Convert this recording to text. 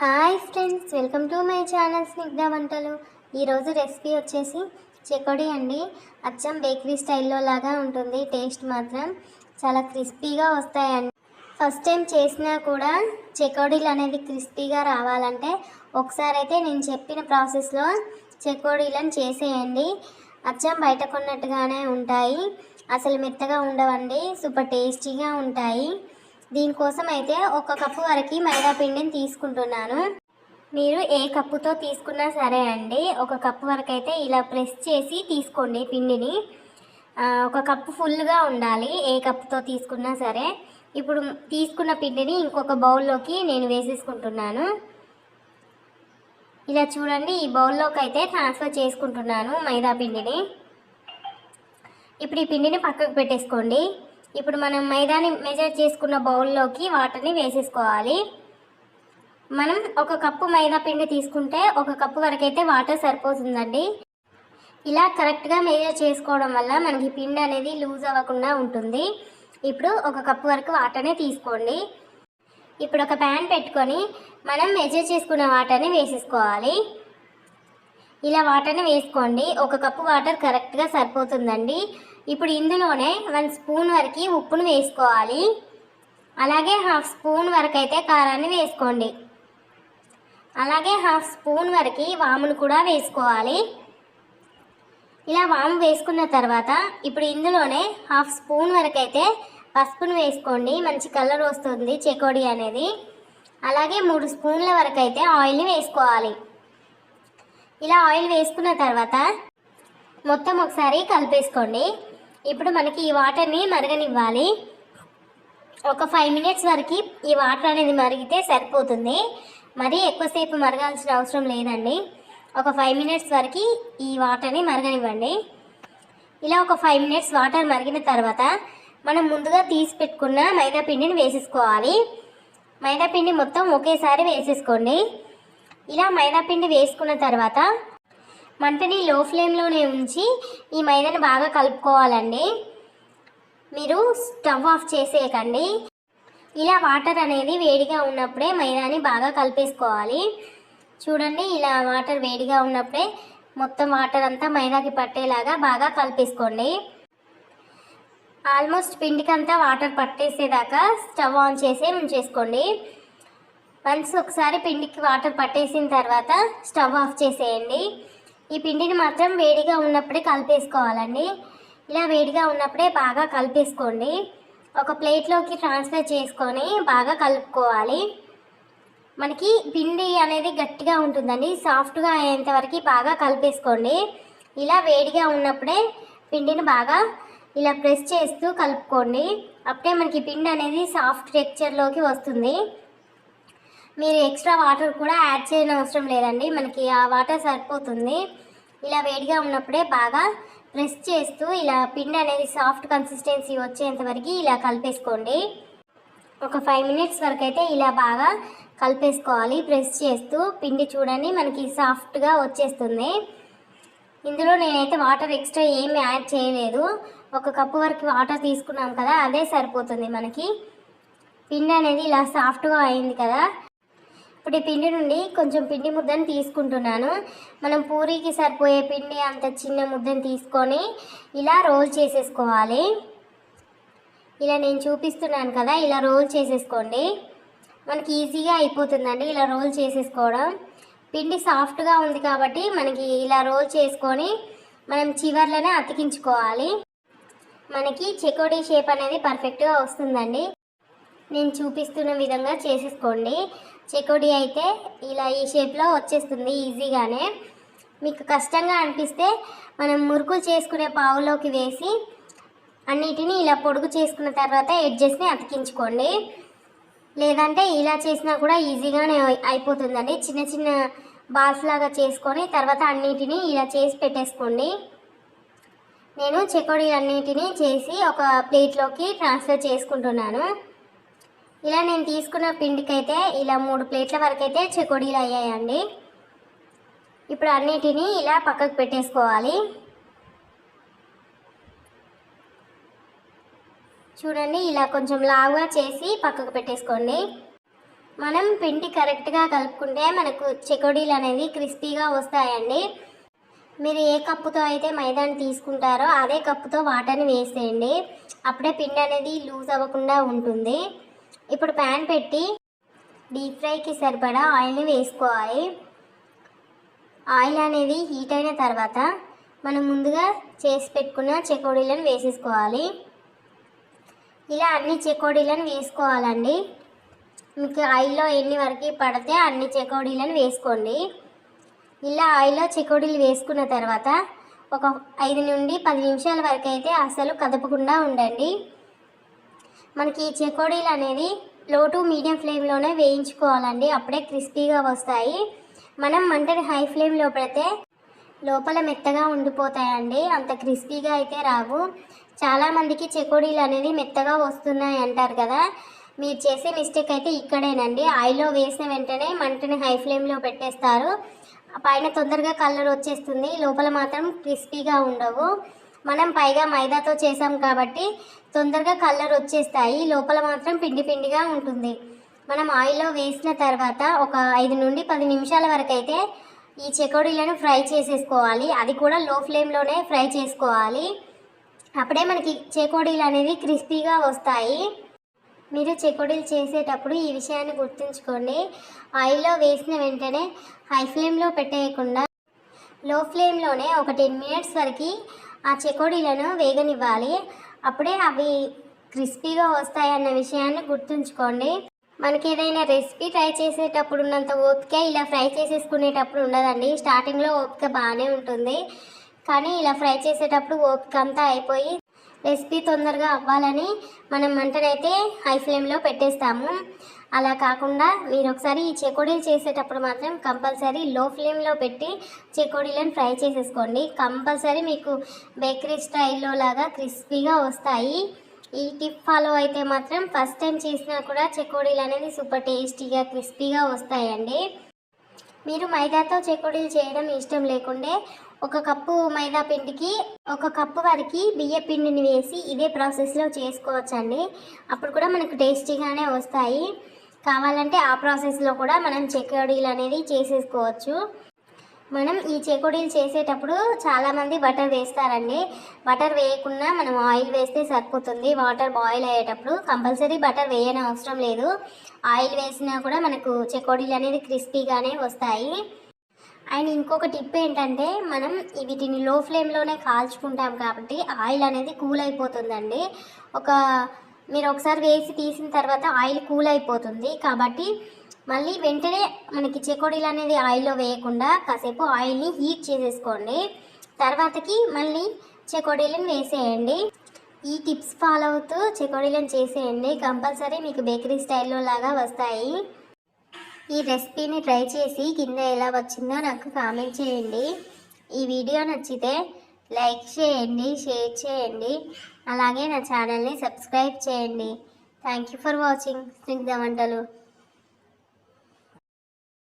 Hi friends welcome to my channel Snigdha వంటలు. ఈరోజు recipe వచ్చేసి చెకోడి అండి. అచ్చం బేకరీ స్టైల్లో లాగా ఉంటుంది టేస్ట్ మాత్రం చాలా క్రిస్పీగా వస్తాయండి. ఫస్ట్ టైం చేసినా కూడా చెకోడీలు అనేది క్రిస్పీగా రావాలంటే ఒకసారి అయితే నేను చెప్పిన ప్రాసెస్లో చెకోడీలను చేసేయండి. అచ్చం బయట కొన్నట్టుగానే ఉంటాయి అసలు మెత్తగా ఉండవండి సూపర్ టేస్టీగా ఉంటాయి. దీనికోసం అయితే ఒక కప్పు వరకు మైదా పిండిని తీసుకుంటున్నాను. మీరు ఏ కప్పుతో తీసుకున్నా సరే అండి ఒక కప్పు వరకు అయితే ఇలా ప్రెస్ చేసి తీసుకోండి పిండిని. ఒక కప్పు ఫుల్గా ఉండాలి ఏ కప్పుతో తీసుకున్నా సరే. ఇప్పుడు తీసుకున్న పిండిని ఇంకొక బౌల్లోకి నేను వేసేసుకుంటున్నాను. ఇలా చూడండి ఈ బౌల్లోకి అయితే ట్రాన్స్ఫర్ చేసుకుంటున్నాను మైదా పిండిని. ఇప్పుడు ఈ పిండిని పక్కకు పెట్టేసుకోండి. ఇప్పుడు మనం మైదాని మెజర్ చేసుకున్న బౌల్లోకి వాటర్ని వేసేసుకోవాలి. మనం ఒక కప్పు మైదా పిండి తీసుకుంటే ఒక కప్పు వరకైతే వాటర్ సరిపోతుందండి. ఇలా కరెక్ట్గా మెజర్ చేసుకోవడం వల్ల మనకి పిండి అనేది లూజ్ అవ్వకుండా ఉంటుంది. ఇప్పుడు ఒక కప్పు వరకు వాటర్ని తీసుకోండి. ఇప్పుడు ఒక ప్యాన్ పెట్టుకొని మనం మెజర్ చేసుకున్న వాటర్ని వేసేసుకోవాలి. ఇలా వాటర్ని వేసుకోండి. ఒక కప్పు వాటర్ కరెక్ట్గా సరిపోతుందండి. ఇప్పుడు ఇందులోనే వన్ స్పూన్ వరకు ఉప్పును వేసుకోవాలి. అలాగే హాఫ్ స్పూన్ వరకు అయితే కారాన్ని వేసుకోండి. అలాగే హాఫ్ స్పూన్ వరకు వామును కూడా వేసుకోవాలి. ఇలా వాము వేసుకున్న తర్వాత ఇప్పుడు ఇందులోనే హాఫ్ స్పూన్ వరకు అయితే పసుపును వేసుకోండి. మంచి కలర్ వస్తుంది చెకోడి అనేది. అలాగే మూడు స్పూన్ల వరకు అయితే ఆయిల్ని వేసుకోవాలి. ఇలా ఆయిల్ వేసుకున్న తర్వాత మొత్తం ఒకసారి కలిపేసుకోండి. ఇప్పుడు మనకి ఈ వాటర్ని మరగనివ్వాలి. ఒక ఫైవ్ మినిట్స్ వరకు ఈ వాటర్ అనేది మరిగితే సరిపోతుంది. మరీ ఎక్కువసేపు మరగాల్సిన అవసరం లేదండి. ఒక ఫైవ్ మినిట్స్ వరకు ఈ వాటర్ని మరగనివ్వండి. ఇలా ఒక ఫైవ్ మినిట్స్ వాటర్ మరిగిన తర్వాత మనం ముందుగా తీసి పెట్టుకున్న మైదా పిండిని వేసేసుకోవాలి. మైదా పిండి మొత్తం ఒకేసారి వేసేసుకోండి. ఇలా మైదా పిండి వేసుకున్న తర్వాత మంటని లో ఫ్లేమ్లోనే ఉంచి ఈ మైదాని బాగా కలుపుకోవాలండి. మీరు స్టవ్ ఆఫ్ చేసేయకండి. ఇలా వాటర్ అనేది వేడిగా ఉన్నప్పుడే మైదాని బాగా కలిపేసుకోవాలి. చూడండి ఇలా వాటర్ వేడిగా ఉన్నప్పుడే మొత్తం వాటర్ అంతా మైదాకి పట్టేలాగా బాగా కలిపేసుకోండి. ఆల్మోస్ట్ పిండికంతా వాటర్ పట్టేసేదాకా స్టవ్ ఆన్ చేసి ఉంచేసుకోండి. వన్స్ ఒకసారి పిండికి వాటర్ పట్టేసిన తర్వాత స్టవ్ ఆఫ్ చేసేయండి. ఈ పిండిని మాత్రం వేడిగా ఉన్నప్పుడే కలిపేసుకోవాలండి. ఇలా వేడిగా ఉన్నప్పుడే బాగా కలిపేసుకోండి. ఒక ప్లేట్లోకి ట్రాన్స్ఫర్ చేసుకొని బాగా కలుపుకోవాలి. మనకి పిండి అనేది గట్టిగా ఉంటుందండి. సాఫ్ట్గా అయ్యేంతవరకు బాగా కలిపేసుకోండి. ఇలా వేడిగా ఉన్నప్పుడే పిండిని బాగా ఇలా ప్రెస్ చేస్తూ కలుపుకోండి. అప్పుడే మనకి పిండి అనేది సాఫ్ట్ టెక్చర్లోకి వస్తుంది. మీరు ఎక్స్ట్రా వాటర్ కూడా యాడ్ చేయని అవసరం లేదండి. మనకి ఆ వాటర్ సరిపోతుంది. ఇలా వేడిగా ఉన్నప్పుడే బాగా ప్రెస్ చేస్తూ ఇలా పిండి అనేది సాఫ్ట్ కన్సిస్టెన్సీ వచ్చేంత వరకు ఇలా కలిపేసుకోండి. ఒక ఫైవ్ మినిట్స్ వరకు అయితే ఇలా బాగా కలిపేసుకోవాలి. ప్రెస్ చేస్తూ పిండి చూడండి మనకి సాఫ్ట్గా వచ్చేస్తుంది. ఇందులో నేనైతే వాటర్ ఎక్స్ట్రా ఏమి యాడ్ చేయలేదు. ఒక కప్పు వరకు వాటర్ తీసుకున్నాం కదా అదే సరిపోతుంది మనకి. పిండి అనేది ఇలా సాఫ్ట్గా అయింది కదా. ఇప్పుడు ఈ పిండి నుండి కొంచెం పిండి ముద్దను తీసుకుంటున్నాను. మనం పూరీకి సరిపోయే పిండి అంత చిన్న ముద్దను తీసుకొని ఇలా రోల్ చేసేసుకోవాలి. ఇలా నేను చూపిస్తున్నాను కదా ఇలా రోల్ చేసేసుకోండి. మనకి ఈజీగా అయిపోతుందండి ఇలా రోల్ చేసేసుకోవడం. పిండి సాఫ్ట్గా ఉంది కాబట్టి మనకి ఇలా రోల్ చేసుకొని మనం చివర్లోనే అతికించుకోవాలి. మనకి చెకోడీ షేప్ అనేది పర్ఫెక్ట్గా వస్తుందండి. నేను చూపిస్తున్న విధంగా చేసేసుకోండి. చెకోడీ అయితే ఇలా ఈ షేప్లో వచ్చేస్తుంది ఈజీగానే. మీకు కష్టంగా అనిపిస్తే మనం మురుకులు చేసుకునే పావులోకి వేసి అన్నిటిని ఇలా పొడుగు చేసుకున్న తర్వాత ఎడ్జెస్ని అతికించుకోండి. లేదంటే ఇలా చేసినా కూడా ఈజీగానే అయిపోతుందండి. చిన్న చిన్న బాల్స్ లాగా చేసుకొని తర్వాత అన్నిటినీ ఇలా చేసి పెట్టేసుకోండి. నేను చెకోడీ అన్నిటిని చేసి ఒక ప్లేట్లోకి ట్రాన్స్ఫర్ చేసుకుంటున్నాను. ఇలా నేను తీసుకున్న పిండికైతే ఇలా మూడు ప్లేట్ల వరకు అయితే చెకోడీలు అయ్యాయండి. ఇప్పుడు అన్నిటినీ ఇలా పక్కకు పెట్టేసుకోవాలి. చూడండి ఇలా కొంచెం లావుగా చేసి పక్కకు పెట్టేసుకోండి. మనం పిండి కరెక్ట్గా కలుపుకుంటే మనకు చెకోడీలు అనేది క్రిస్పీగా వస్తాయండి. మీరు ఏ కప్పుతో అయితే మైదాని తీసుకుంటారో అదే కప్పుతో వాటర్ని వేసేయండి. అప్పుడే పిండి అనేది లూజ్ అవ్వకుండా ఉంటుంది. ఇప్పుడు ప్యాన్ పెట్టి డీప్ ఫ్రైకి సరిపడా ఆయిల్ని వేసుకోవాలి. ఆయిల్ అనేది హీట్ అయిన తర్వాత మనం ముందుగా చేసి పెట్టుకున్న చెకోడీలను వేసేసుకోవాలి. ఇలా అన్ని చెకోడీలను వేసుకోవాలండి. మీకు ఆయిల్లో ఎన్ని వరకు పడితే అన్ని చెకోడీలను వేసుకోండి. ఇలా ఆయిల్లో చెకోడీలు వేసుకున్న తర్వాత ఒక ఐదు నుండి పది నిమిషాల వరకు అయితే అసలు కదపకుండా ఉండండి. మనకి చెకోడీలు అనేది లో టు మీడియం ఫ్లేమ్లోనే వేయించుకోవాలండి. అప్పుడే క్రిస్పీగా వస్తాయి. మనం మంటని హై ఫ్లేమ్లో పెడితే లోపల మెత్తగా ఉండిపోతాయండి. అంత క్రిస్పీగా అయితే రావు. చాలామందికి చెకోడీలు అనేది మెత్తగా వస్తున్నాయి అంటారు కదా. మీరు చేసే మిస్టేక్ అయితే ఇక్కడేనండి. ఆయిల్లో వేసిన వెంటనే మంటని హై ఫ్లేమ్లో పెట్టేస్తారు. పైన తొందరగా కలర్ వచ్చేస్తుంది. లోపల మాత్రం క్రిస్పీగా ఉండవు. మనం పైగా మైదాతో చేసాం కాబట్టి తొందరగా కలర్ వచ్చేస్తాయి. లోపల మాత్రం పిండి పిండిగా ఉంటుంది. మనం ఆయిల్లో వేసిన తర్వాత ఒక ఐదు నుండి పది నిమిషాల వరకు అయితే ఈ చెకోడీలను ఫ్రై చేసేసుకోవాలి. అది కూడా లో ఫ్లేమ్లోనే ఫ్రై చేసుకోవాలి. అప్పుడే మనకి చెకోడీలు అనేవి క్రిస్పీగా వస్తాయి. మీరు చెకోడీలు చేసేటప్పుడు ఈ విషయాన్ని గుర్తుంచుకోండి. ఆయిల్లో వేసిన వెంటనే హై ఫ్లేమ్లో పెట్టేయకుండా లో ఫ్లేమ్లోనే ఒక టెన్ మినిట్స్ వరకు ఆ చెకోడీలను వేగనివ్వాలి. అప్పుడే అవి క్రిస్పీగా వస్తాయి అన్న విషయాన్ని గుర్తుంచుకోండి. మనకి ఏదైనా రెసిపీ ట్రై చేసేటప్పుడు ఉన్నంత ఓపిక ఇలా ఫ్రై చేసేసుకునేటప్పుడు ఉండదండి. స్టార్టింగ్లో ఓపిక బాగానే ఉంటుంది. కానీ ఇలా ఫ్రై చేసేటప్పుడు ఓపిక అంతా అయిపోయి రెసిపీ తొందరగా అవ్వాలని మనం మంటనైతే హై ఫ్లేమ్లో పెట్టేస్తాము. అలా కాకుండా మీరు ఒకసారి ఈ చెకోడీలు చేసేటప్పుడు మాత్రం కంపల్సరీ లో ఫ్లేమ్లో పెట్టి చెకోడీలను ఫ్రై చేసేసుకోండి. కంపల్సరీ మీకు బేకరీ స్టైల్లో లాగా క్రిస్పీగా వస్తాయి. ఈ టిప్ ఫాలో అయితే మాత్రం ఫస్ట్ టైం చేసినా కూడా చెకోడీలు అనేది సూపర్ టేస్టీగా క్రిస్పీగా వస్తాయండి. మీరు మైదాతో చెకోడీలు చేయడం ఇష్టం లేకుండే ఒక కప్పు మైదా పిండికి ఒక కప్పు వరకు బియ్య పిండిని వేసి ఇదే ప్రాసెస్లో చేసుకోవచ్చండి. అప్పుడు కూడా మనకు టేస్టీగానే వస్తాయి. కావాలంటే ఆ ప్రాసెస్లో కూడా మనం చెకోడీలు అనేది చేసేసుకోవచ్చు. మనం ఈ చెకోడీలు చేసేటప్పుడు చాలామంది బటర్ వేస్తారండి. బటర్ వేయకుండా మనం ఆయిల్ వేస్తే సరిపోతుంది. వాటర్ బాయిల్ అయ్యేటప్పుడు కంపల్సరీ బటర్ వేయని అవసరం లేదు. ఆయిల్ వేసినా కూడా మనకు చెకోడీలు అనేది క్రిస్పీగానే వస్తాయి. అండ్ ఇంకొక టిప్ ఏంటంటే మనం వీటిని లో ఫ్లేమ్లోనే కాల్చుకుంటాం కాబట్టి ఆయిల్ అనేది కూల్ అయిపోతుందండి. ఒక మీరు ఒకసారి వేసి తీసిన తర్వాత ఆయిల్ కూల్ అయిపోతుంది. కాబట్టి మళ్ళీ వెంటనే మనకి చెకోడీలు అనేది ఆయిల్లో వేయకుండా కాసేపు ఆయిల్ని హీట్ చేసేసుకోండి. తర్వాతకి మళ్ళీ చెకోడీలను వేసేయండి. ఈ టిప్స్ ఫాలో అవుతూ చెకోడీలను చేసేయండి. కంపల్సరీ మీకు బేకరీ స్టైల్లో లాగా వస్తాయి. ఈ రెసిపీని ట్రై చేసి కింద ఎలా వచ్చిందో నాకు కామెంట్ చేయండి. ఈ వీడియో నచ్చితే లైక్ చేయండి షేర్ చేయండి. అలాగే నా ఛానల్ని సబ్స్క్రైబ్ చేయండి. Thank you for watching Snigdha వంటలు